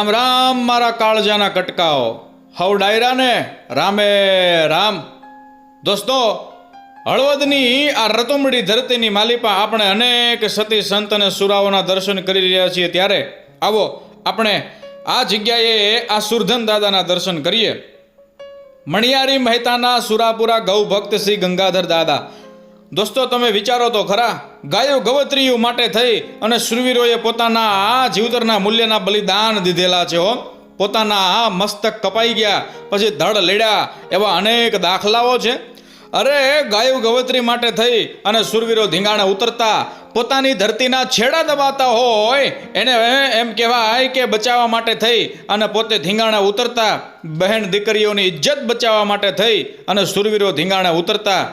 રામ રામ, મારા કાળજાના કટકાઓ. હવ ડાયરા ને રામે રામ. દોસ્તો, હળવદની આ રતુમડી ધરતીની માલિપા આપણે અનેક સતી સંત અને સુરાઓના દર્શન કરી રહ્યા છીએ. ત્યારે આવો, આપણે આ જગ્યાએ આ સુરધન દાદાના દર્શન કરીએ. મણિયારી મહેતાના સુરાપુરા ગૌ ભક્ત શ્રી ગંગાધર દાદા. દોસ્તો, તમે વિચારો તો ખરા ગાયો ગવત્રીઓ માટે થઈ અને શુરવીરોએ પોતાના આ જીવતરના મૂલ્યના બલિદાન દીધેલા છે પોતાના આ મસ્તક કપાઈ ગયા, પછી ધડ લેડ્યા એવા અનેક દાખલાઓ છે. અરે, ગાયો ગવત્રી માટે થઈ અને સુરવીરો ધીંગાણે ઉતરતા, પોતાની ધરતીના છેડા દબાતા હોય, એને એમ કહેવાય કે બચાવવા માટે થઈ અને પોતે ધીંગાણે ઉતરતા, બહેન દીકરીઓની ઇજ્જત બચાવવા માટે થઈ અને સુરવીરો ધીંગાણે ઉતરતા.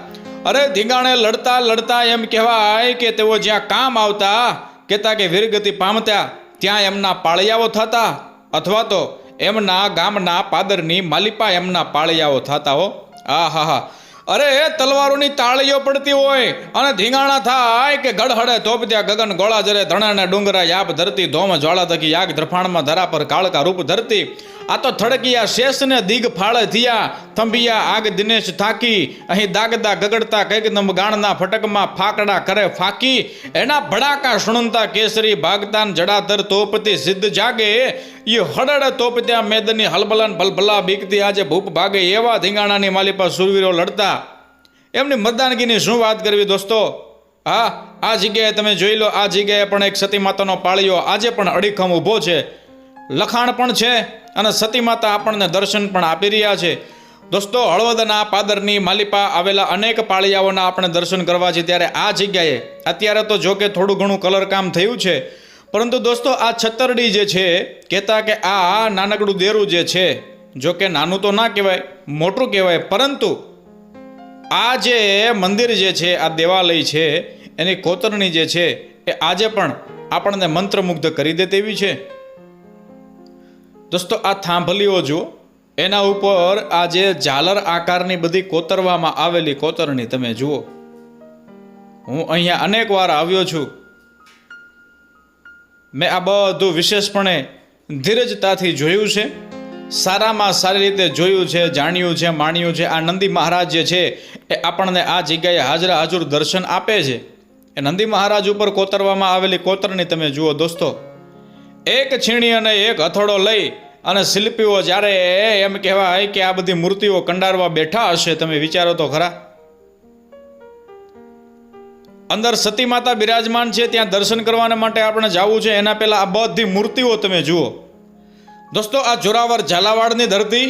અરે ધીંગાણે લડતા લડતા એમ કહેવાય કે તેઓ જ્યાં કામ આવતા, કહેતા કે વીરગતિ પામતા, ત્યાં એમના પાળિયાઓ થતા. અથવા તો એમના ગામના પાદરની માલિપા એમના પાળિયાઓ થતા હો. આ હા. હા અરે તલવારોની તાળીઓ પડતી હોય અને ધીંગાણા થાય કે ગડહડે તોપત્યા ગગન ગોળા જરે ધણાને ડુંગરા યાપ ધરતી ધોમ જ્વાળા થકી યાગ ધરફાણમાં ધરા પર કાળકા રૂપ ધરતી. આ તો થડકિયા શેષને દિગ ફાળે થયા. થંભિયા આગ દિનેશ થાકી. અહીં દાગદા ગગડતા કંઈક નમ ગાણના ફટકમાં ફાકડા કરે ફાકી. એના ભડાકા શુણુંતા કેસરી ભાગતાન જડાધર તોપતી સિદ્ધ જાગે. એ હડડ તોપત્યા મેદની હલબલન ભલભલા બીકતી આજે ભૂપ ભાગે એવા ધીંગાણાની માલિપા સુરવીરો લડતા. એમની મતદાનગીની શું વાત કરવી દોસ્તો? હા, આ જગ્યાએ તમે જોઈ લો, આ જગ્યાએ પણ એક સતી માતાનો પાળીઓ આજે પણ અડીખમ ઊભો છે. લખાણ પણ છે અને સતી માતા આપણને દર્શન પણ આપી રહ્યા છે. દોસ્તો, હળવદના પાદરની માલિપા આવેલા અનેક પાળિયાઓના આપણે દર્શન કરવા છે ત્યારે આ જગ્યાએ. અત્યારે તો જો કે થોડું ઘણું કલરકામ થયું છે. પરંતુ દોસ્તો, આ છતરડી જે છે, કહેતા કે આ નાનકડું દેરું જે છે જો કે નાનું તો ના કહેવાય, મોટું કહેવાય, પરંતુ આ જે મંદિર જે છે, આ દેવાલય છે, એની કોતરણી જે છે, એ આજે પણ આપણને મંત્રમુગ્ધ કરી દે તેવી છે. દોસ્તો, આ થાંભલીઓ જુઓ. એના ઉપર આ જે ઝાલર આકારની બધી કોતરવામાં આવેલી કોતરણી તમે જુઓ. હું અહીંયા અનેક વાર આવ્યો છું. મેં આ બધું વિશેષપણે ધીરજતાથી જોયું છે. સારામાં સારી રીતે જોયું છે, જાણ્યું છે, માણ્યું છે. આ નંદી મહારાજ જે છે એ આપણને આ જગ્યાએ હાજરા હાજર દર્શન આપે છે. એ નંદી મહારાજ ઉપર કોતરવામાં આવેલી કોતરણી તમે જુઓ દોસ્તો. એક છીણી અને એક હથોડો લઈ અને શિલ્પીઓ જ્યારે એમ કહેવાય કે આ બધી મૂર્તિઓ કંડારવા બેઠા હશે, તમે વિચારો તો ખરા. અંદર સતી માતા બિરાજમાન છે, ત્યાં દર્શન કરવાના માટે આપણે જવું છે. એના પહેલા આ બધી મૂર્તિઓ તમે જુઓ. દોસ્તો, આ જોરાવર ઝાલાવાડની ધરતી,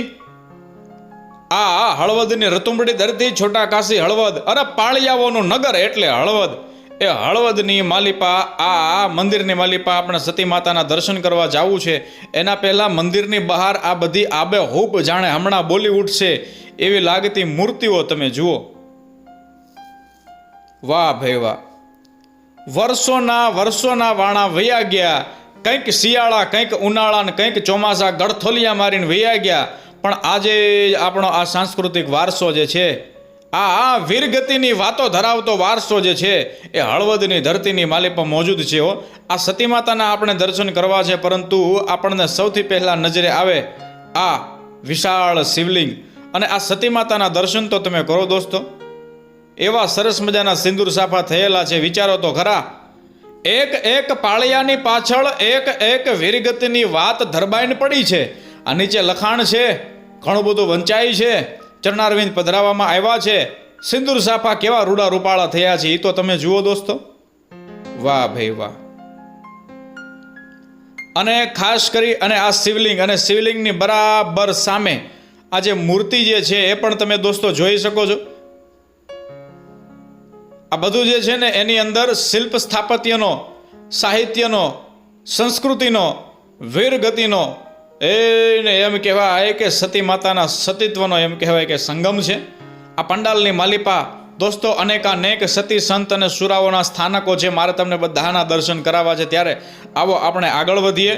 આ હળવદની રતુંબડી ધરતી, છોટા કાશી હળવદ. અરે પાળિયાઓનું નગર એટલે હળવદ. એ હળવદની માલિપા, આ મંદિરની માલિપા આપણે સતી માતાના દર્શન કરવા જવું છે. એના પહેલાં મંદિરની બહાર આ બધી આબેહૂબ જાણે હમણાં બોલીવુડ છે. એવી લાગતી મૂર્તિઓ તમે જુઓ. વાહ ભાઈ વાહ. વર્ષોના વર્ષોના વાણા વયા ગયા. કંઈક શિયાળા, કંઈક ઉનાળા ને કંઈક ચોમાસા ગળથોલિયા મારીને વયા ગયા. પણ આજે આપણો આ સાંસ્કૃતિક વારસો જે છે આ આ વીરગતિની વાતો ધરાવતો વારસો જે છે, એ હળવદની ધરતીની માલિપા મોજૂદ છે હો. આ સતી માતાના આપણે દર્શન કરવા છે, પરંતુ આપણને સૌથી પહેલાં નજરે આવે આ વિશાળ શિવલિંગ. અને આ સતી માતાના દર્શન તો તમે કરો દોસ્તો. એવા સરસ મજાના સિંદૂર સાફા થયેલા છે, વિચારો તો ખરા. એક એક પાળિયાની પાછળ એક એક વીરગતિની વાત ધરબાઈને પડી છે. આ નીચે લખાણ છે, ઘણું બધું વંચાય છે. ચરણારવિંદ પધરાવવામાં આવ્યા છે. સિંદૂર સાફા કેવા રૂડા રૂપાળા થયા છે એ તો તમે જુઓ દોસ્તો. વાહ ભાઈ વાહ. અને ખાસ કરી અને આ શિવલિંગ અને શિવલિંગની બરાબર સામે આ જે મૂર્તિ જે છે એ પણ તમે દોસ્તો જોઈ શકો છો. આ બધું જે છે ને એની અંદર શિલ્પ સ્થાપત્યનો, સાહિત્યનો, સંસ્કૃતિનો, વીરગતિનો એને એમ કહેવાય કે સતી માતાના સતીત્વનો એમ કહેવાય કે સંગમ છે. આ પંડાલની માલિપા દોસ્તો અનેકાનેક સતી સંત અને સુરાઓના સ્થાનકો છે. મારે તમને બધાના દર્શન કરાવવા છે. ત્યારે આવો આપણે આગળ વધીએ.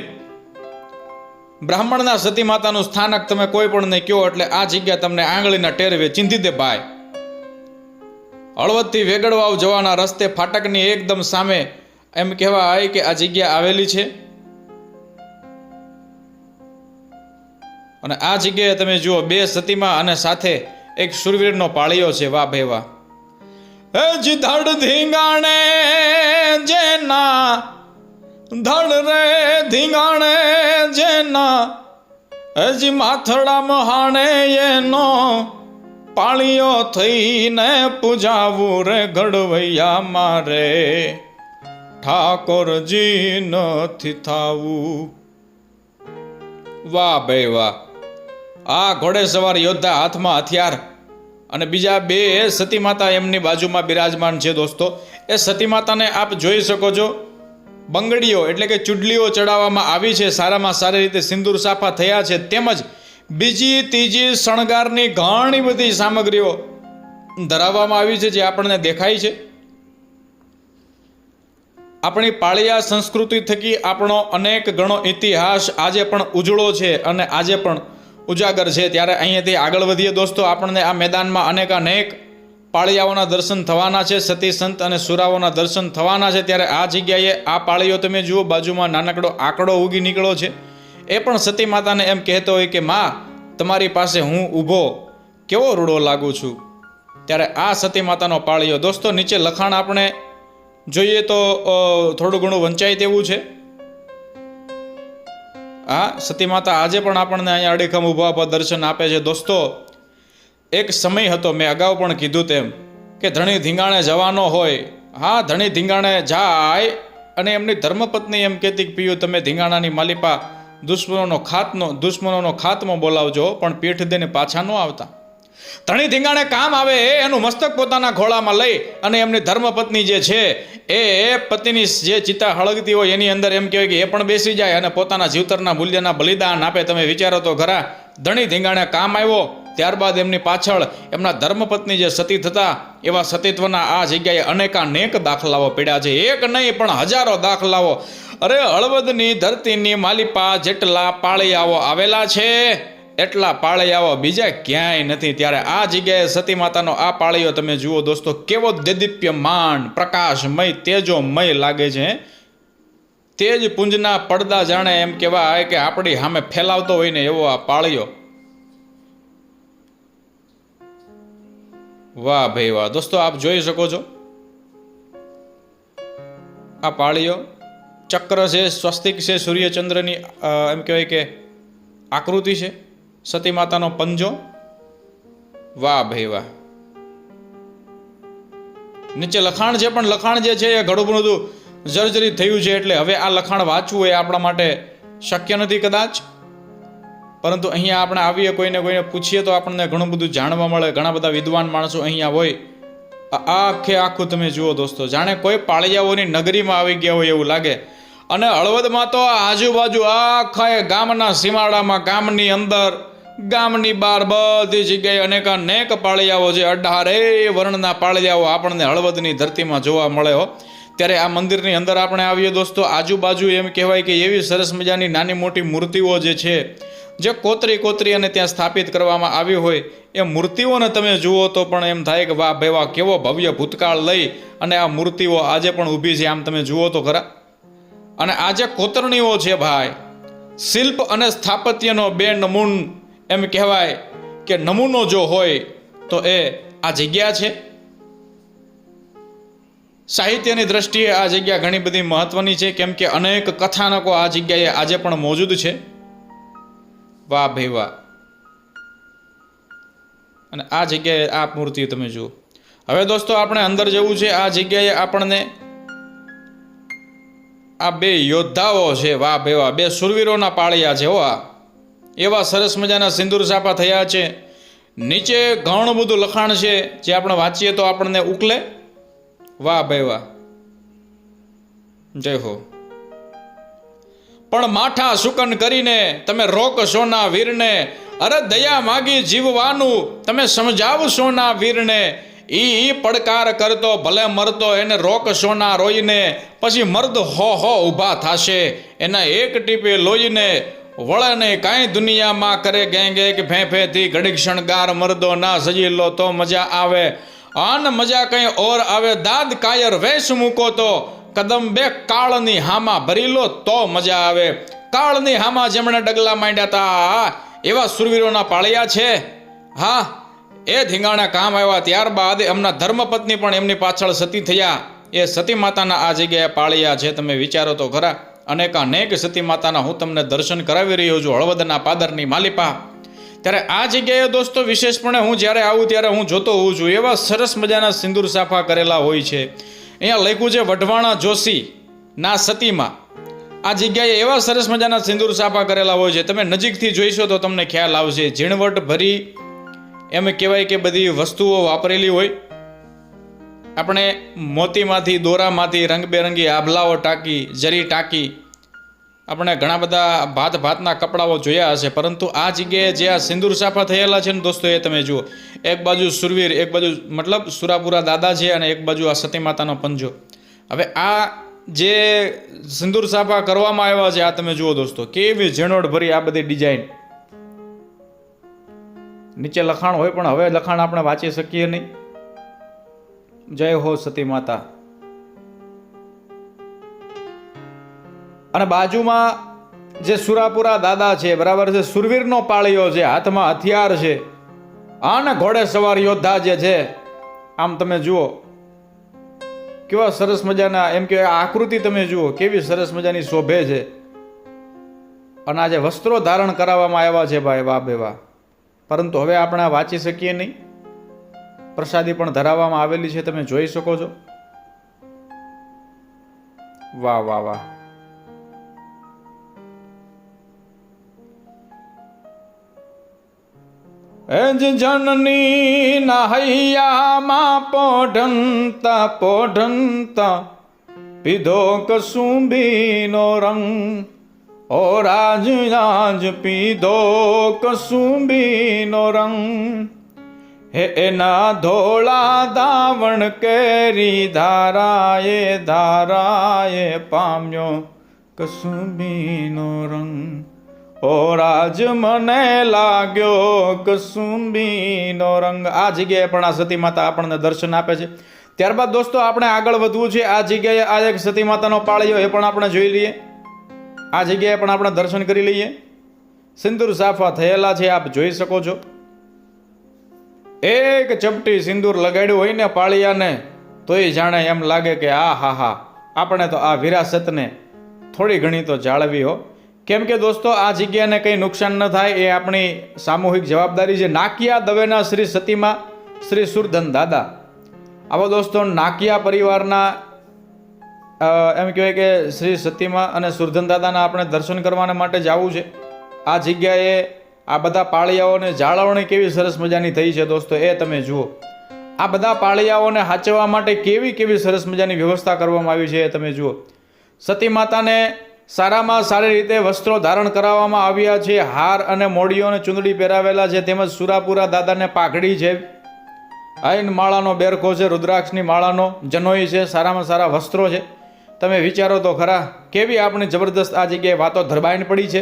બ્રાહ્મણના સતી માતાનું સ્થાનક તમે કોઈ પણ નહીં કહો એટલે આ જગ્યા તમને આંગળીના ટેરવે ચિંધી દે ભાઈ. હળવદથી વેગડવાવ જવાના રસ્તે ફાટકની એકદમ સામે એમ કહેવાય કે આ જગ્યા આવેલી છે. અને આ જગ્યાએ તમે જુઓ, બે સતીમાં અને સાથે એક સુરવીરનો પાળીઓ છે, વાહ ભાઈ વાહ. જી ધડ ધીંગાણે, જેના ધડ રે ધીંગાણે, જેના હજી માથડા મહાણે એનો પાળીઓ થઈને પૂજાવું રે ઘડવૈયા મારે. ઠાકોરજી નથી થાવું. વાહ ભાઈ વાહ. આ ઘોડેસવાર યોદ્ધા હાથમાં હથિયાર અને બીજા બે સતી માતા એમની બાજુમાં બિરાજમાન છે દોસ્તો. એ સતી માતાને આપ જોઈ શકો છો, બંગડીઓ એટલે કે ચૂડલીઓ ચડાવવામાં આવી છે, સારામાં સારી રીતે સિંદૂર સાફા થયા છે. તેમજ બીજી ત્રીજી શણગારની ઘણી બધી સામગ્રીઓ ધરાવવામાં આવી છે, જે આપણને દેખાય છે. આપણી પાળિયા સંસ્કૃતિ થકી આપણો અનેક ગણો ઇતિહાસ આજે પણ ઉજળો છે અને આજે પણ ઉજાગર છે. ત્યારે અહીંયાથી આગળ વધીએ દોસ્તો. આપણને આ મેદાનમાં અનેક અનેક પાળિયાઓના દર્શન થવાના છે. સતી સંત અને સુરાઓના દર્શન થવાના છે. ત્યારે આ જગ્યાએ આ પાળીઓ તમે જુઓ, બાજુમાં નાનકડો આંકડો ઉગી નીકળ્યો છે. એ પણ સતી માતાને એમ કહેતો હોય કે, માં, તમારી પાસે હું ઊભો કેવો રૂડો લાગુ છું? ત્યારે આ સતી માતાનો પાળીઓ દોસ્તો, નીચે લખાણ આપણે જોઈએ તો થોડું ઘણું વંચાય તેવું છે. હા, સતી માતા, આજે પણ આપણને અહીંયા અડીખમ ઊભા પર દર્શન આપે છે. દોસ્તો, એક સમય હતો, મેં અગાઉ પણ કીધું તેમ, કે ધણી ધીંગાણે જવાનો હોય. હા, ધણી ધીંગાણે જાય અને એમની ધર્મપત્ની એમ કહેતી કે, પીયું, તમે ધીંગાણાની માલિપા દુશ્મનોનો ખાતનો, દુશ્મનોનો ખાતમો બોલાવજો, પણ પીઠ દઈને પાછા ન આવતા. ધણી ધીંગાણે કામ આવે એનું મસ્તક પોતાના ખોળામાં લઈ અને એમની ધર્મપત્ની જે છે, એ પતિની જે ચિતા હળગતી હોય એની અંદર એમ કહેવાય કે એ પણ બેસી જાય અને પોતાના જીવતરના મૂલ્યના બલિદાન આપે. તમે વિચારો તો ખરા, ધણી ધીંગાણે કામ આવ્યો, ત્યારબાદ એમની પાછળ એમના ધર્મપત્ની જે સતી થતા એવા સતીત્વના આ જગ્યાએ અનેકાનેક દાખલાઓ પડ્યા છે. એક નહીં, પણ હજારો દાખલાઓ. અરે હળવદની ધરતીની માલિપા જેટલા પાળિયાઓ આવેલા છે. એટલા પાળિયાઓ બીજા ક્યાંય નથી. ત્યારે આ જગ્યાએ સતી માતાનો આ પાળિયો તમે જુઓ દોસ્તો, કેવો દેદીપ્યમાન, પ્રકાશમય, તેજોમય લાગે છે. તેજ પુંજના પડદા જાણે એમ કહેવાય કે આપણી સામે ફેલાવતો હોય ને એવો આ પાળિયો. વાહ ભાઈ વાહ. દોસ્તો, આપ જોઈ શકો છો. આ પાળીઓ ચક્ર છે, સ્વસ્તિક છે, સૂર્યચંદ્રની એમ કહેવાય કે આકૃતિ છે. સતી માતાનો પંજો? વાહ ભાઈ વાહ. નીચે લખાણ છે પણ લખાણ જે છે એ ઘણું બધું જર્જરિત થયું છે એટલે હવે આ લખાણ વાંચવું એ આપણા માટે શક્ય નથી કદાચ. પરંતુ અહીંયા આપણે આવીએ કોઈને કોઈને પૂછીએ તો આપણને ઘણું બધું જાણવા મળે. ઘણા બધા વિદ્વાન માણસો અહીંયા હોય. આખે આખું તમે જુઓ દોસ્તો. જાણે કોઈ પાળિયાઓની નગરીમાં આવી ગયા હોય એવું લાગે. અને હળવદમાં તો આજુબાજુ આખા ગામના સીમાડામાં ગામની અંદર ગામની બહાર બધી જગ્યાએ અનેક અનેક પાળિયાઓ છે. અઢારે વર્ણના પાળિયાઓ આપણને હળવદની ધરતીમાં જોવા મળે હો. ત્યારે આ મંદિરની અંદર આપણે આવીએ દોસ્તો, આજુબાજુ એમ કહેવાય કે એવી સરસ મજાની નાની મોટી મૂર્તિઓ જે છે, જે કોતરી કોતરી અને ત્યાં સ્થાપિત કરવામાં આવી હોય, એ મૂર્તિઓને તમે જુઓ તો પણ એમ થાય કે વાહ ભાઈ વાહ, કેવો ભવ્ય ભૂતકાળ લઈ અને આ મૂર્તિઓ આજે પણ ઊભી છે. આમ તમે જુઓ તો ખરા. અને આ જે કોતરણીઓ છે ભાઈ, શિલ્પ અને સ્થાપત્યનો બે નમૂન એમ કહેવાય કે નમૂનો જો હોય તો એ આ જગ્યા છે. સાહિત્યની દ્રષ્ટિએ આ જગ્યા ઘણી બધી મહત્વની છે, કેમ કે અનેક કથાનકો આ જગ્યાએ આજે પણ મોજૂદ છે. વાહ ભાઈ વાહ. અને આ જગ્યાએ આ મૂર્તિ તમે જુઓ. હવે દોસ્તો, આપણે અંદર જવું છે. આ જગ્યાએ આપણને આ બે યોદ્ધાઓ છે, વાહ ભેવા બે સુરવીરોના પાળિયા છે હો એવા સરસ મજાના સિંદૂર સાપા થયા છે. નીચે ઘણું બધું લખાણ છે, જે આપણે વાંચીએ તો આપણને ઉકલે. વાહ ભાઈ વાહ. જય હો. પણ માઠા સુકન કરીને તમે રોકશો ના વીરને, અરે દયા માગી જીવવાનું, તમે સમજાવશો ના વીરને ઈ પડકાર કરતો, ભલે મરતો, એને રોક સોના રોઈને પછી મર્દ હો હો ઊભા થાશે. એના એક ટીપે લોહીને વળે નહીં કાંઈ દુનિયામાં કરે ગેંગે કે ભે ભેથી ઘડીક શણગાર મરદો, ના સજી લો તો મજા આવે. આન મજા કંઈ ઓર આવે. દાદ કાયર વેશ મૂકો તો કદમ બે કાળની હામાં ભરી લો તો મજા આવે. કાળની હામાં જેમણે ડગલા માંડ્યા હતા એવા સુરવીરોના પાળિયા છે. હા એ ધીંગાણા કામ આવ્યા ત્યારબાદ એમના ધર્મપત્ની પણ એમની પાછળ સતી થયા. એ સતી માતાના આ જગ્યાએ પાળ્યા છે, તમે વિચારો તો ખરા. અનેક અનેક સતી માતાના હું તમને દર્શન કરાવી રહ્યો છું, હળવદના પાદરની માલિપા. ત્યારે આ જગ્યાએ દોસ્તો વિશેષપણે હું જ્યારે આવું ત્યારે હું જોતો હોઉં છું, એવા સરસ મજાના સિંદૂર સાફા કરેલા હોય છે. અહીંયા લખ્યું છે, વઢવાણા જોશી, ના સતીમાં. આ જગ્યાએ એવા સરસ મજાના સિંદૂર સાફા કરેલા હોય છે, તમે નજીકથી જોઈશો તો તમને ખ્યાલ આવશે. ઝીણવટ ભરી એમ કહેવાય કે બધી વસ્તુઓ વાપરેલી હોય. આપણે મોતીમાંથી, દોરામાંથી રંગબેરંગી આભલાઓ ટાંકી, જરી ટાંકી, આપણે ઘણા બધા ભાત ભાતના કપડાઓ જોયા હશે, પરંતુ આ જગ્યાએ જે આ સિંદૂર સાફા થયેલા છે ને દોસ્તો, એ તમે જુઓ. એક બાજુ સુરવીર, એક બાજુ મતલબ સુરાપુરા દાદા છે અને એક બાજુ આ સતી માતાનો પંજો. હવે આ જે સિંદૂર સાફા કરવામાં આવ્યા છે, આ તમે જુઓ દોસ્તો, કેવી ઝીણવટ ભરી આ બધી ડિઝાઇન. નીચે લખાણ હોય પણ હવે લખાણ આપણે વાંચી શકીએ નહીં. જય હો સતી માતા. અને બાજુમાં જે સુરાપુરા દાદા છે, બરાબર છે, સુરવીરનો પાળીઓ છે, હાથમાં હથિયાર છે, આને ઘોડે સવાર યોદ્ધા જે છે, આમ તમે જુઓ. કેવા સરસ મજાના, એમ કે આકૃતિ તમે જુઓ, કેવી સરસ મજાની શોભે છે. અને આજે વસ્ત્રો ધારણ કરાવવામાં આવ્યા છે, ભાઈ, વાહ બે વાહ. પરંતુ હવે આપણે આ વાંચી શકીએ નહીં. પ્રસાદી પણ ધરાવવામાં આવેલી છે, તમે જોઈ શકો છો. વાહ વાહ વાહ. એજ જનની નહૈયામાં પોઢંતા પોઢંતા, પીધો કસુંબીનો રંગ. ઓ રાજ રાજ પીધો કસુંબીનો રંગ. હે એના ધોળા દાવણ કેરી ધારાએ ધારાએ પામ્યો કસુંબીનો રંગ. ઓ રાજ મને લાગ્યો કસુંબીનો રંગ. આ જગ્યાએ પણ આ સતી માતા આપણને દર્શન આપે છે. ત્યારબાદ દોસ્તો, આપણે આગળ વધવું છે. આ જગ્યાએ આ એક સતી માતાનો પાળ્યો એ પણ આપણે જોઈ લઈએ. આ જગ્યાએ પણ આપણે દર્શન કરી લઈએ. સિંદૂર સાફા થયેલા છે, આપ જોઈ શકો છો. એક ચપટી સિંદૂર લગાડ્યું હોય ને પાળિયાને, તોય જાણે એમ લાગે કે આ હા હા, આપણે તો આ વિરાસતને થોડી ઘણી તો જાળવી હો. કેમ કે દોસ્તો, આ જગ્યાને કંઈ નુકસાન ન થાય એ આપણી સામૂહિક જવાબદારી છે. નાકિયા દવેના શ્રી સતીમાં, શ્રી સુરધન દાદા. આવો દોસ્તો, નાકિયા પરિવારના એમ કહેવાય કે શ્રી સતીમાં અને સુરધન દાદાના આપણે દર્શન કરવાના માટે જવું છે. આ જગ્યાએ આ બધા પાળિયાઓને જાળવણી કેવી સરસ મજાની થઈ છે દોસ્તો, એ તમે જુઓ. આ બધા પાળિયાઓને હાચવા માટે કેવી કેવી સરસ મજાની વ્યવસ્થા કરવામાં આવી છે એ તમે જુઓ. સતી માતાને સારામાં સારી રીતે વસ્ત્રો ધારણ કરાવવામાં આવ્યા છે, હાર અને મોડીઓ અને ચૂંદડી પહેરાવેલા છે, તેમજ સુરાપુરા દાદાને પાઘડી છે. આઈન માળાનો બેરખો છે, રુદ્રાક્ષની માળાનો, જનોઈ છે, સારામાં સારા વસ્ત્રો છે. તમે વિચારો તો ખરા, કેવી આપણી જબરદસ્ત આ જગ્યાએ વાતો ધરબાઈને પડી છે?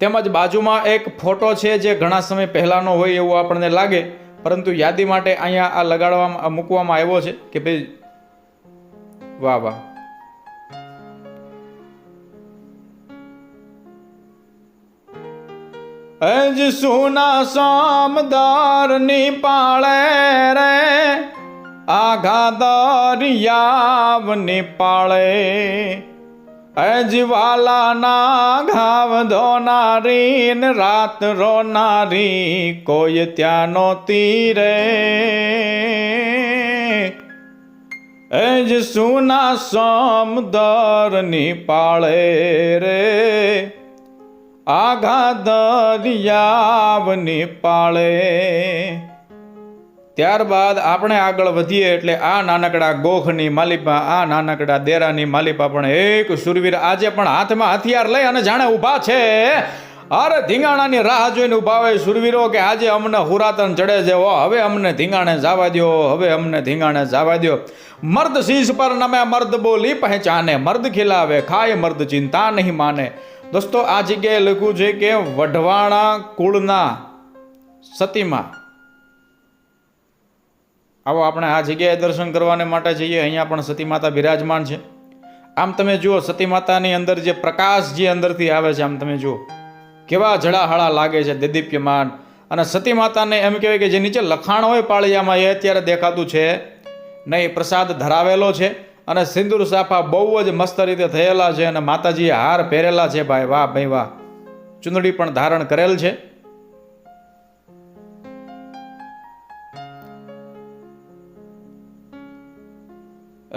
તેમજ બાજુમાં એક ફોટો છે જે ઘણા સમય પહેલાંનો હોય એવું આપણને લાગે, પરંતુ યાદી માટે અહીંયા આ લગાડવામાં મૂકવામાં આવ્યો છે કે ભાઈ, વાહ વાહ. અજ સોના સામદારની પાળે રે આઘા દરિયાવની પાળે. અજવાલાના ઘાવ ધોનારી ને રાત રોનારી કોઈ ત્યાં નહોતી રે. એજ સુના સમદરની પાળે રે. આઘા દરિયાવની પાળે. ત્યારબાદ આપણે આગળ વધીએ એટલે આ નાનકડા ગોખની માલિપા, આ નાનકડા દેરાની માલિપા પણ એક સુરવીર આજે પણ હાથમાં હથિયાર લઈ અને જાણે ઊભા છે. અરે ધીંગાણાની રાહ જોઈને ઊભા હોય સુરવીરો કે આજે અમને હુરાતન ચડે છે. ઓ, હવે અમને ધીંગાણે જવા દ્યો, હવે અમને ધીંગાણે જવા દ્યો. મર્દ શીશ પર નમે મર્દ બોલી પહેચાને, મર્દ ખિલાવે, ખાય મર્દ ચિંતા નહીં માને. દોસ્તો, આ જગ્યાએ લખ્યું છે કે વઢવાણા કુળના સતીમાં આવો આપણે આ જગ્યાએ દર્શન કરવાને માટે જઈએ. અહીંયા પણ સતી માતા બિરાજમાન છે. આમ તમે જુઓ સતી માતાની અંદર જે પ્રકાશ જે અંદરથી આવે છે, આમ તમે જુઓ. કેવા જળાહળા લાગે છે, દેદીપ્યમાન. અને સતી માતાને એમ કહેવાય કે જે નીચે લખાણ હોય પાળિયામાં, એ અત્યારે દેખાતું છે. નહીં, પ્રસાદ ધરાવેલો છે અને સિંદૂર સાફા બહુ જ મસ્ત રીતે થયેલા છે અને માતાજીએ હાર પહેરેલા છે. ભાઈ વાહ ભાઈ વાહ. ચુંદડી પણ ધારણ કરેલ છે.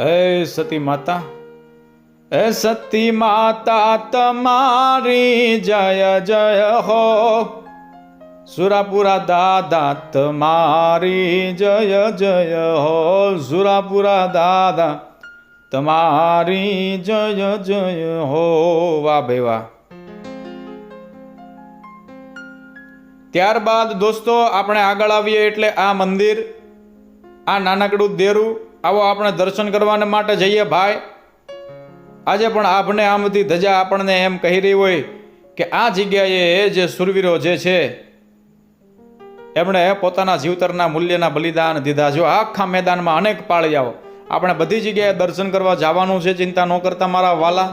એ સતી માતા, એ સતી માતા તમારી જય જય હો. સુરાપુરા દાદા તમારી જય જય હો. સુરાપુરા દાદા તમારી જય જય હો. વાહ ભાઈ વાહ. ત્યારબાદ દોસ્તો, આપણે આગળ આવીએ એટલે આ મંદિર, આ નાનકડું દેરું આવો આપણે દર્શન કરવાને માટે જઈએ ભાઈ. આજે પણ આપને બધી ધજા આપણને એમ કહી રહી હોય કે આ જગ્યાએ જે સુરવીરો જે છે, એમણે પોતાના જીવતરના મૂલ્યના બલિદાન દીધા. જો આખા મેદાનમાં અનેક પાળિયાઓ આપણે બધી જગ્યાએ દર્શન કરવા જવાનું છે, ચિંતા ન કરતા મારા વાલા.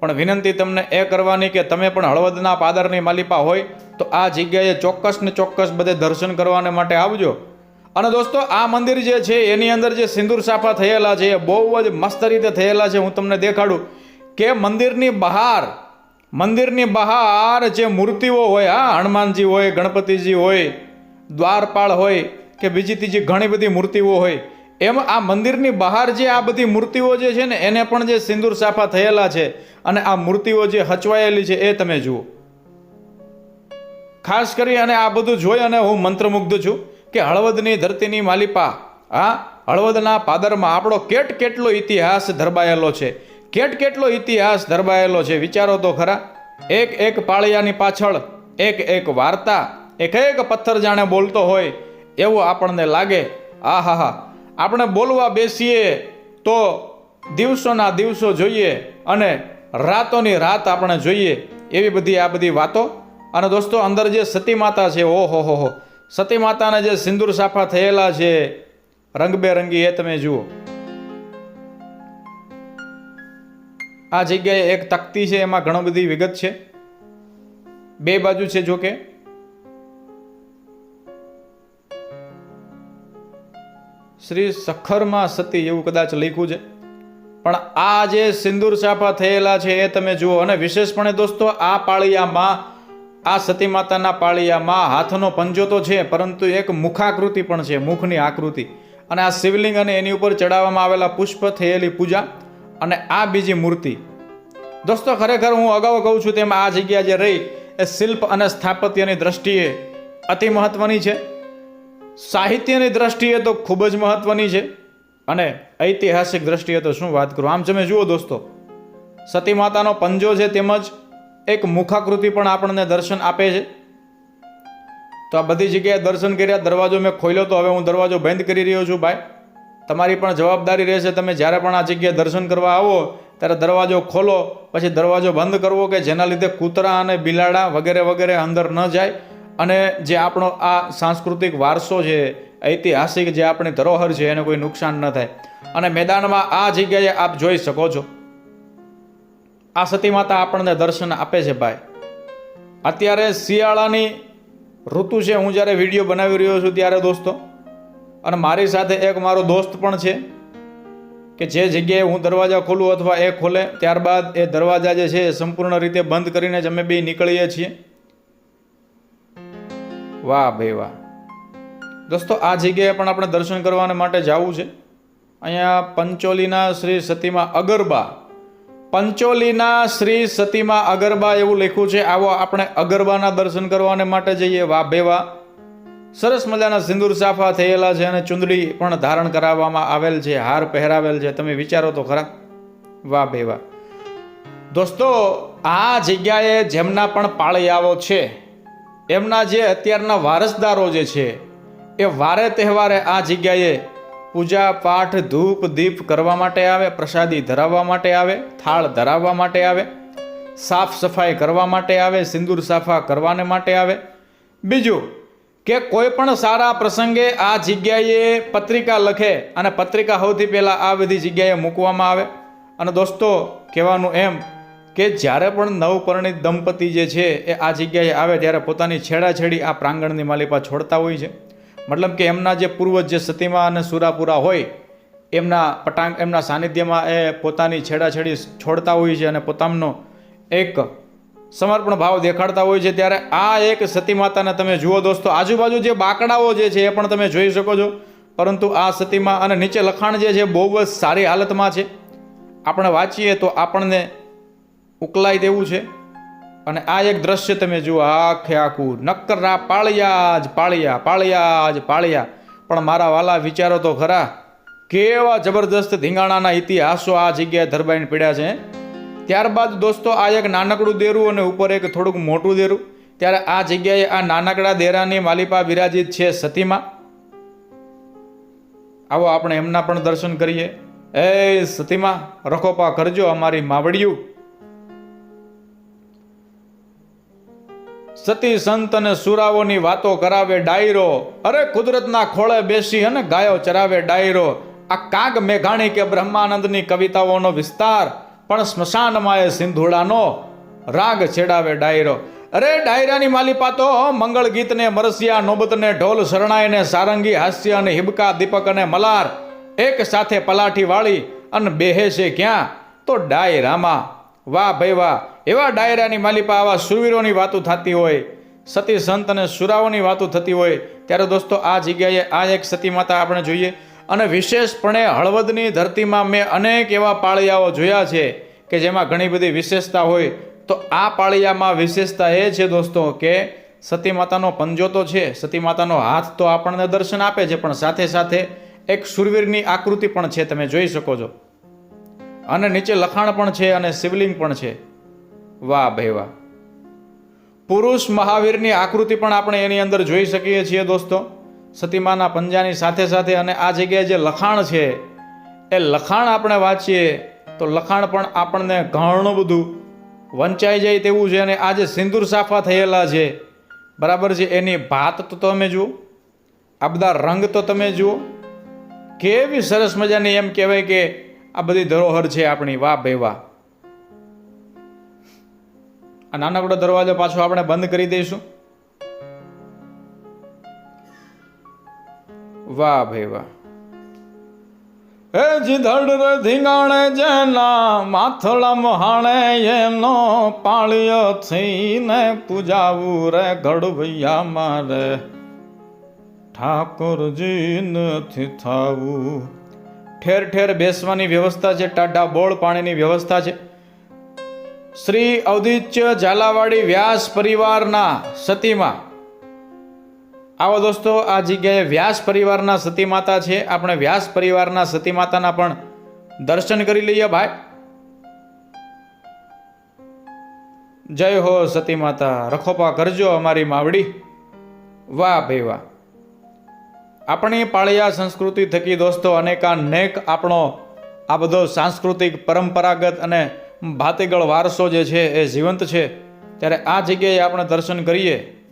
પણ વિનંતી તમને એ કરવાની કે તમે પણ હળવદના પાદરની માલિપા હોય, તો આ જગ્યાએ ચોક્કસ ને ચોક્કસ બધે દર્શન કરવાને માટે આવજો. અને દોસ્તો, આ મંદિર જે છે, એની અંદર જે સિંદૂર સાફા થયેલા છે, એ બહુ જ મસ્ત રીતે થયેલા છે, હું તમને દેખાડું. કે મંદિરની બહાર મંદિરની બહાર જે મૂર્તિઓ હોય, હા, હનુમાનજી હોય, ગણપતિજી હોય, દ્વારપાળ હોય, કે બીજી ત્રીજી ઘણી બધી મૂર્તિઓ હોય, એમ આ મંદિરની બહાર જે આ બધી મૂર્તિઓ જે છે ને, એને પણ જે સિંદૂર સાફા થયેલા છે, અને આ મૂર્તિઓ જે હચવાયેલી છે, એ તમે જુઓ. ખાસ કરી અને આ બધું જોઈ અને હું મંત્રમુગ્ધ છું. કે હળવદની ધરતીની માલિપા. આ હળવદના પાદરમાં આપણો કેટ કેટલો ઇતિહાસ ધરબાયેલો છે? કેટ કેટલો ઇતિહાસ ધરબાયેલો છે? વિચારો તો ખરા. એક એક પાળિયાની પાછળ, એક એક વાર્તા, એક એક પથ્થર જાણે બોલતો હોય એવું આપણને લાગે. આ હા હા આપણે બોલવા બેસીએ તો દિવસોના દિવસો જોઈએ અને રાતોની રાત આપણે જોઈએ. એવી બધી આ બધી વાતો. અને દોસ્તો, અંદર જે સતી માતા છે ઓહો હો હો સતી માતાના જે સિંદૂર સાફા થયેલા છે, રંગબેરંગી એ તમે જુઓ. આ જગ્યાએ એક તકતી છે, એમાં ઘણી બધી વિગત છે. બે બાજુ છે જોકે શ્રી સખરમાં સતી એવું કદાચ લખ્યું છે. પણ આ જે સિંદૂર સાફા થયેલા છે, એ તમે જુઓ. અને વિશેષપણે દોસ્તો, આ પાળિયામાં આ સતી માતાના પાળિયામાં હાથનો પંજો તો છે, પરંતુ એક મુખાકૃતિ પણ છે, મુખની આકૃતિ. અને આ શિવલિંગ અને એની ઉપર ચડાવવામાં આવેલા પુષ્પ, થયેલી પૂજા અને આ બીજી મૂર્તિ. દોસ્તો, ખરેખર હું અગાઉ કહું છું તેમ આ જગ્યા જે રહી, એ શિલ્પ અને સ્થાપત્યની દ્રષ્ટિએ અતિ મહત્વની છે. સાહિત્યની દ્રષ્ટિએ તો ખૂબ જ મહત્વની છે અને ઐતિહાસિક દ્રષ્ટિએ તો શું વાત કરું? આમ તમે જુઓ દોસ્તો સતી માતાનો પંજો છે તેમજ એક મુખાકૃતિ પણ આપણને દર્શન આપે છે. તો આ બધી જગ્યાએ દર્શન કર્યા, દરવાજો મેં ખોલ્યો તો હવે હું દરવાજો બંધ કરી રહ્યો છું ભાઈ. તમારી પણ જવાબદારી રહેશે, તમે જ્યારે પણ આ જગ્યાએ દર્શન કરવા આવો, ત્યારે દરવાજો ખોલો, પછી દરવાજો બંધ કરવો કે જેના લીધે કૂતરા અને બિલાડા વગેરે વગેરે અંદર ન જાય. અને જે આપણો આ સાંસ્કૃતિક વારસો છે, ઐતિહાસિક જે આપણી ધરોહર છે, એને કોઈ નુકસાન ન થાય. અને મેદાનમાં આ જગ્યાએ આપ જોઈ શકો છો. આ સતી માતા આપણને દર્શન આપે છે ભાઈ. અત્યારે શિયાળાની ઋતુ છે. હું જ્યારે વીડિયો બનાવી રહ્યો છું ત્યારે દોસ્તો, અને મારી સાથે એક મારો દોસ્ત પણ છે કે જે જગ્યાએ હું દરવાજા ખોલું અથવા એ ખોલે, ત્યારબાદ એ દરવાજા જે છે એ સંપૂર્ણ રીતે બંધ કરીને જ અમે બે નીકળીએ છીએ. વાહ ભાઈ વાહ. દોસ્તો, આ જગ્યાએ પણ આપણે દર્શન કરવાને માટે જવું છે. અહીંયા પંચોલીના શ્રી સતીમાં અગરબા પંચોલીના શ્રી સતીમાં અગરબા એવું લખ્યું છે, આવો આપણે અગરબાના દર્શન કરવાને માટે જઈએ. વાહ ભેવા સરસ મજાના સિંદૂર સાફા થયેલા છે અને ચુંદડી પણ ધારણ કરાવવામાં આવેલ છે, હાર પહેરાવેલ છે. તમે વિચારો તો ખરા. વાહ ભેવા દોસ્તો, આ જગ્યાએ જેમના પણ પાળિયાઓ છે, એમના જે અત્યારના વારસદારો જે છે, એ વારે તહેવારે આ જગ્યાએ પૂજા, પાઠ, ધૂપ, દીપ કરવા માટે આવે, પ્રસાદી ધરાવવા માટે આવે, થાળ ધરાવવા માટે આવે, સાફ સફાઈ કરવા માટે આવે, સિંદૂર સાફા કરવાને માટે આવે. બીજું કે કોઈ પણ સારા પ્રસંગે આ જગ્યાએ પત્રિકા લખે અને પત્રિકા સૌથી પહેલાં આ બધી જગ્યાએ મૂકવામાં આવે. અને દોસ્તો, કહેવાનું એમ કે જ્યારે પણ નવપરિણીત દંપતી જે છે એ આ જગ્યાએ આવે ત્યારે પોતાની છેડાછેડી આ પ્રાંગણની માલિપા છોડતા હોય છે. મતલબ કે એમના જે પૂર્વજ જે સતીમા અને સુરાપુરા હોય, એમના પટાંગ, એમના સાનિધ્યમાં એ પોતાની છેડાછેડી છોડતા હોય છે અને પોતાનો એક સમર્પણ ભાવ દેખાડતા હોય છે, ત્યારે આ એક સતી માતાને તમે જુઓ દોસ્તો, આજુબાજુ જે બાકડાઓ જે છે એ પણ તમે જોઈ શકો છો. પરંતુ આ સતીમાં અને નીચે લખાણ જે છે બહુ જ સારી હાલતમાં છે. આપણે વાંચીએ તો આપણને ઉકલાઈ દેવું છે. અને આ એક દ્રશ્ય તમે જુઓ, આખે આખું. નક્કરા પાળિયા જ પાળિયા પાળિયા જ પાળિયા. પણ મારા વાલા વિચારો તો ખરા. કેવા જબરદસ્ત ધીંગાણાના ઇતિહાસો આ જગ્યાએ ધરબાઈને પીડ્યા છે ત્યારબાદ દોસ્તો, આ એક નાનકડું દેરું અને ઉપર એક થોડુંક મોટું દેરું. ત્યારે આ જગ્યાએ આ નાનકડા દેરાની માલિપા બિરાજિત છે સતીમાં. આવો આપણે એમના પણ દર્શન કરીએ. એ સતીમાં, રખોપા કરજો અમારી માવડિયું. સતી સંત અને સુરાઓની વાતો કરાવે ડાયરો. અરે કુદરતના ખોળે બેસી અને ગાયો ચરાવે ડાયરો. આ કાગ મેઘાણી કે બ્રહ્માનંદની કવિતાઓનો વિસ્તાર, પણ સ્મશાનમાં એ સિંધુડાનો રાગ છેડાવે ડાયરો. અરે ડાયરાની માલિપા તો મંગળ ગીતને મરસિયા નોબતને ઢોલ શરણાઈને સારંગી હાસ્ય અને હિબકા દીપક અને મલાર. એક સાથે પલાઠી વાળી અને બેહે છે ક્યાં? તો ડાયરામાં. વાહ ભાઈ વાહ એવા ડાયરાની માલિપા, આવા સુરવીરોની વાતો થતી હોય, સતી સંત અને સુરાઓની વાતો થતી હોય, ત્યારે દોસ્તો આ જગ્યાએ આ એક સતી માતા આપણે જોઈએ. અને વિશેષપણે હળવદની ધરતીમાં મેં અનેક એવા પાળિયાઓ જોયા છે કે જેમાં ઘણી બધી વિશેષતા હોય. તો આ પાળિયામાં વિશેષતા એ છે દોસ્તો કે સતી માતાનો પંજો તો છે, સતી માતાનો હાથ તો આપણને દર્શન આપે છે, પણ સાથે સાથે એક સુરવીરની આકૃતિ પણ છે, તમે જોઈ શકો છો. અને નીચે લખાણ પણ છે અને શિવલિંગ પણ છે. વાહ ભાઈ વાહ. પુરુષ મહાવીરની આકૃતિ પણ આપણે એની અંદર જોઈ શકીએ છીએ દોસ્તો. સતીમાના પંજાની સાથે સાથે અને આ જગ્યાએ જે લખાણ છે, એ લખાણ આપણે વાંચીએ તો લખાણ પણ આપણને ઘણું બધું વંચાઈ જાય તેવું છે અને આ જે સિંદૂર સાફા થયેલા છે, બરાબર છે, એની ભાત તો તમે જુઓ, આ બધા રંગ તો તમે જુઓ. કેવી સરસ મજાની એમ કહેવાય કે આ બધી ધરોહર છે આપણી. વાહ ભાઈ વાહ. આ નાનકડો દરવાજો પાછો આપણે બંધ કરી દઈશું. વાહ ભાઈ વાહ. હે જીધડ ધીંગાણે જેના માથળા મહાણે એમનો પાળ્યો થઈને પૂજાવું રે ઘડવૈયા મારે. ઠાકોરજી નથી થાવું. ઠેર ઠેર બેસવાની વ્યવસ્થા છે, ટાઢા બોળ પાણીની વ્યવસ્થા છે. શ્રી ઔદિત્ય ઝાલાવાડી વ્યાસ પરિવારના સતીમાં. આવો દોસ્તો, આ જગ્યાએ વ્યાસ પરિવારના સતી માતા છે. આપણે વ્યાસ પરિવારના સતી માતાના પણ દર્શન કરી લઈએ ભાઈ. જય હો સતી માતા રખોપા કરજો અમારી માવડી. વાહ ભાઈ વાહ. આપણી પાળિયા સંસ્કૃતિ થકી દોસ્તો અનેકાનેક આપણો આ બધો સાંસ્કૃતિક પરંપરાગત અને ભાતીગળ વારસો જે છે એ જીવંત છે. ત્યારે આ જગ્યાએ આપણે દર્શન કરીએ.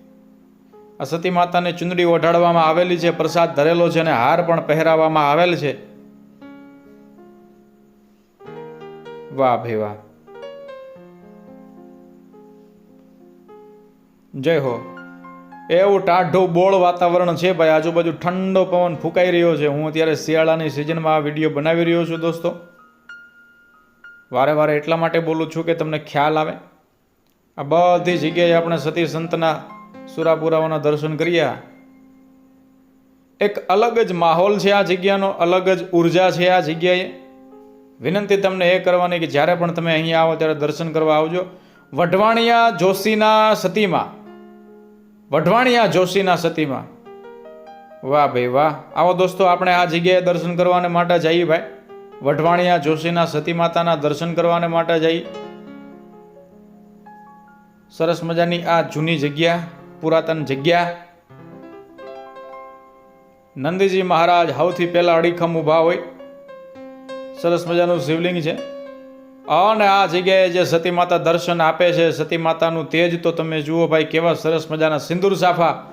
આ સતી માતાને ચુંદડી ઓઢાડવામાં આવેલી છે, પ્રસાદ ધરેલો છે અને હાર પણ પહેરાવવામાં આવેલ છે. વાહ ભાઈ વાહ. જય હો. એવું ટાઢું બોળ વાતાવરણ છે ભાઈ. આજુબાજુ ઠંડો પવન ફૂંકાઈ રહ્યો છે. હું અત્યારે શિયાળાની સિઝનમાં આ વીડિયો બનાવી રહ્યો છું દોસ્તો. વારે વારે એટલા માટે બોલું છું કે તમને ખ્યાલ આવે. આ બધી જગ્યાએ આપણે સતી સંતના સુરાપુરાઓના દર્શન કર્યા. એક અલગ જ માહોલ છે આ જગ્યાનો, અલગ જ ઊર્જા છે આ જગ્યાએ. વિનંતી તમને એ કરવાની કે જ્યારે પણ તમે અહીંયા આવો ત્યારે દર્શન કરવા આવજો. વઢવાણિયા જોશીના સતીમાં. વઢવાણિયા જોશીના સતીમાં. વાહ ભાઈ વાહ. આવો દોસ્તો, આપણે આ જગ્યાએ દર્શન કરવાને માટે જઈએ ભાઈ. વઢવાણિયા જોશીના સતી માતાના દર્શન કરવાને માટે જઈ સરસ મજાની આ જૂની જગ્યા, પુરાતન જગ્યા. નંદીજી મહારાજ સૌથી પહેલા અડીખમ ઊભા હોય. સરસ મજાનું શિવલિંગ છે. અને આ જગ્યાએ જે સતી માતા દર્શન આપે છે સતી માતાનું તેજ તો તમે જુઓ ભાઈ, કેવા સરસ મજાના સિંદૂર સાફા.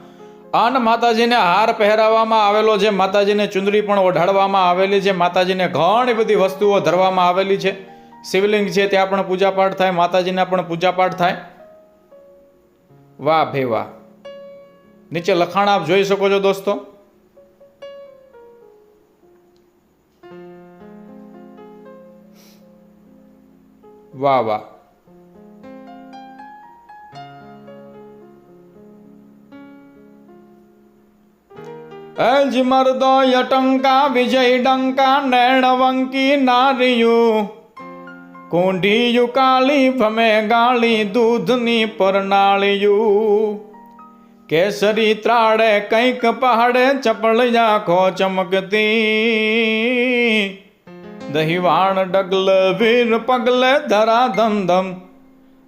અને માતાજીને હાર પહેરાવવામાં આવેલો છે, માતાજીને ચુંદડી પણ ઓઢાડવામાં આવેલી છે, માતાજીને ઘણી બધી વસ્તુઓ ધરવામાં આવેલી છે. શિવલિંગ છે, ત્યાં પણ પૂજાપાઠ થાય, માતાજીના પણ પૂજાપાઠ થાય. વાહ ભે વાહ. નીચે લખાણ આપ જોઈ શકો છો દોસ્તો. વાહ વાહ. એજ મરદો યટંકા, વિજય ડંકા, નૈણવંકી નારિયું કોંઢિયું કાળી ભમે ગાળી, દૂધની પરનાળિયું કેસરી ત્રાડે, કંઈક પહાડે, ચપળિયા ખો ચમકતી. દહીવાણ ડગલ, વીર પગલે, ધરા ધમ ધમ.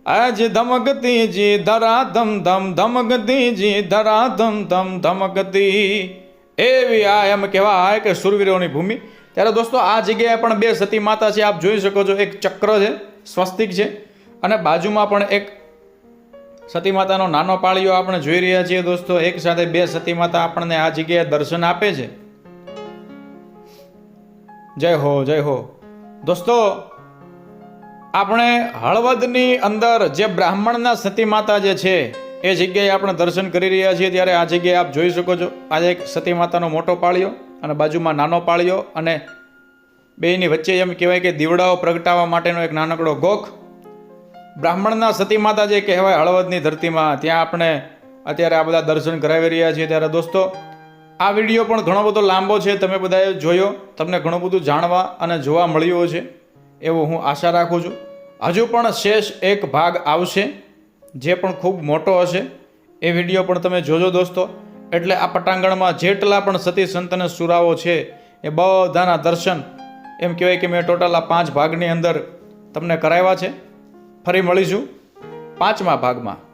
આજ ધમકતી જી, ધરા ધમ ધમ, ધમકતી જી, ધરા ધમ ધમ, ધમકતી. એવી આ એમ કહેવાય કે સુરવીરોની ભૂમિ. ત્યારે દોસ્તો, આ જગ્યાએ પણ બે સતી માતા છે, આપ જોઈ શકો છો, એક ચક્ર છે, સ્વસ્તિક છે, અને બાજુમાં પણ એક સતી માતાનો નાનો પાળીઓ આપણે જોઈ રહ્યા છીએ દોસ્તો, એક સાથે બે સતી માતા આપણને આ જગ્યાએ દર્શન આપે છે. જય હો જય હો. દોસ્તો, આપણે હળવદની અંદર જે બ્રાહ્મણના સતી માતા જે છે એ જગ્યાએ આપણે દર્શન કરી રહ્યા છીએ ત્યારે આ જગ્યાએ આપ જોઈ શકો છો. આજે એક સતી માતાનો મોટો પાળ્યો અને બાજુમાં નાનો પાળ્યો અને બેયની વચ્ચે એમ કહેવાય કે દીવડાઓ પ્રગટાવવા માટેનો એક નાનકડો ગોખ. બ્રાહ્મણના સતી માતા જે કહેવાય હળવદની ધરતીમાં, ત્યાં આપણે અત્યારે આ બધા દર્શન કરાવી રહ્યા છીએ. ત્યારે દોસ્તો, આ વીડિયો પણ ઘણો બધો લાંબો છે. તમે બધાએ જોયો, તમને ઘણું બધું જાણવા અને જોવા મળ્યું છે એવું હું આશા રાખું છું. હજુ પણ શેષ એક ભાગ આવશે. જે પણ ખૂબ મોટો હશે, એ વીડિયો પણ તમે જોજો દોસ્તો. એટલે આ પટાંગણમાં જેટલા પણ સતી સંતને સુરાવો છે, એ બધાના દર્શન, એમ કહેવાય કે મેં ટોટલ આ પાંચ ભાગની અંદર તમને કરાવ્યા છે. ફરી મળીશું પાંચમા ભાગમાં.